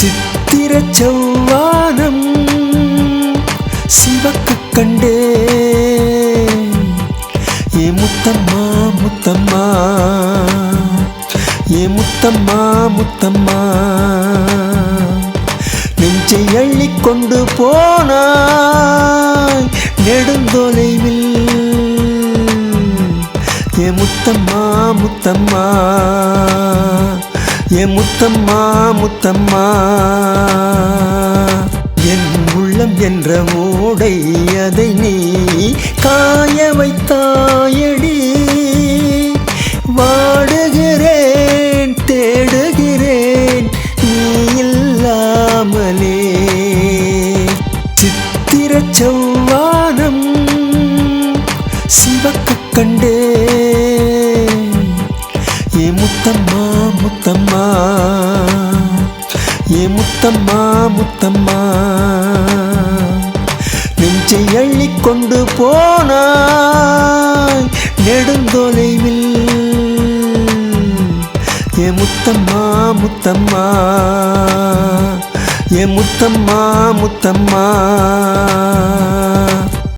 சித்திர செவ்வானம் சிவக்கு கண்டே. ஏ முத்தம்மா முத்தம்மா. ஏ முத்தம்மா முத்தம்மா. நெஞ்சை அள்ளி கொண்டு போனாய் நெடுந்தொலைவில். ஏ முத்தம்மா முத்தம்மா. என் முத்தம்மா முத்தம்மா. என் உள்ளம் என்ற ஓடை அதை நீ காய வைத்தாயடி. வாடுகிறேன் தேடுகிறேன் நீ இல்லாமலே. சித்திர செவ்வானம் சிவக்கு கண்டே. ஏ முத்தம்மா முத்தம்மா. ஏ முத்தம்மா முத்தம்மா. நெஞ்சை அள்ளி கொண்டு போனாய் நெடுந்தொலைவில். ஏ முத்தம்மா முத்தம்மா. ஏ முத்தம்மா முத்தம்மா.